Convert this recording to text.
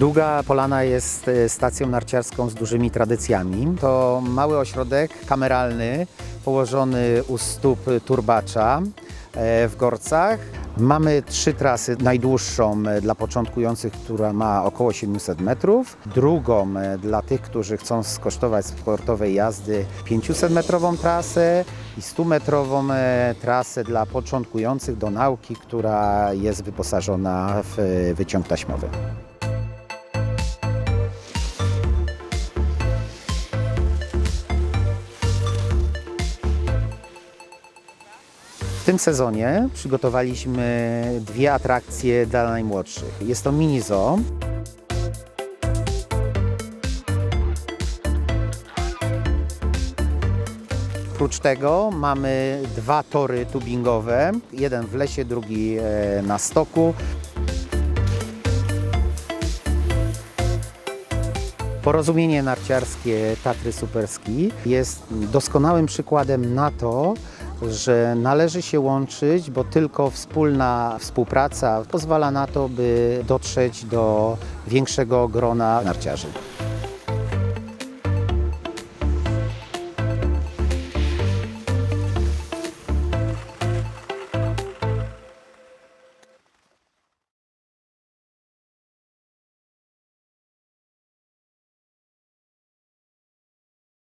Długa Polana jest e, stacją narciarską z dużymi tradycjami. To mały ośrodek kameralny położony u stóp Turbacza e, w Gorcach. Mamy trzy trasy. Najdłuższą e, dla początkujących, która ma około 700 metrów. Drugą e, dla tych, którzy chcą skosztować sportowej jazdy 500-metrową trasę i 100-metrową e, trasę dla początkujących do nauki, która jest wyposażona w wyciąg taśmowy. Tym sezonie przygotowaliśmy dwie atrakcje dla najmłodszych. Jest to mini zoo. Oprócz tego mamy dwa tory tubingowe, jeden w lesie, drugi e, na stoku. Porozumienie narciarskie Tatry Superski jest doskonałym przykładem na to, że należy się łączyć, bo tylko wspólna współpraca pozwala na to, by dotrzeć do większego grona narciarzy.